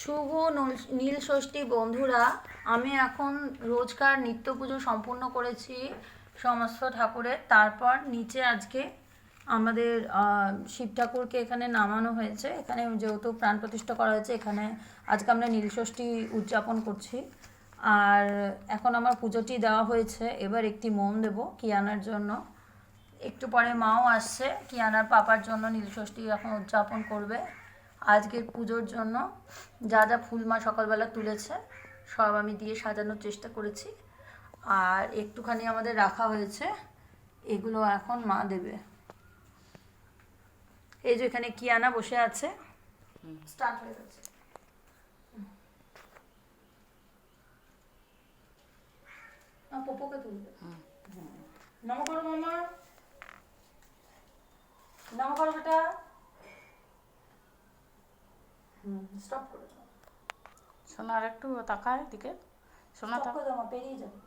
শুভ নল- ষষ্ঠী বন্ধুরা, আমি এখন রোজকার নিত্য পুজো সম্পূর্ণ করেছি সমস্ত ঠাকুরের। তারপর নিচে আজকে আমাদের শিব ঠাকুরকে এখানে নামানো হয়েছে। এখানে যেহেতু প্রাণ প্রতিষ্ঠা করা হয়েছে, এখানে আজকে আমরা নীল ষষ্ঠী উদযাপন করছি। আর এখন আমার পুজোটি দেওয়া হয়েছে। এবার একটি মোম দেবো কিয়ানার জন্য। একটু পরে মাও আসছে। কিয়ানার পাপার জন্য নীলষষ্ঠী এখন উদযাপন করবে। আজকের পুজোর জন্য যা যা ফুল মা সকালবেলা তুলেছে সব আমি দিয়ে সাজানোর চেষ্টা করেছি। আর একটুখানি আমাদের রাখা হয়েছে এগুলো এখন মা দেবে। এই যে এখানে কিয়ানা বসে আছে। স্টার্ট হয়ে গেছে। পপুকে তুলবে। নম করো মামা। নম করো বেটা হুম স্টপ করে দাও। সোনার একটু তাকায় দিকে। সোনা তাকো তাক দাও পেরিয়ে যাবে।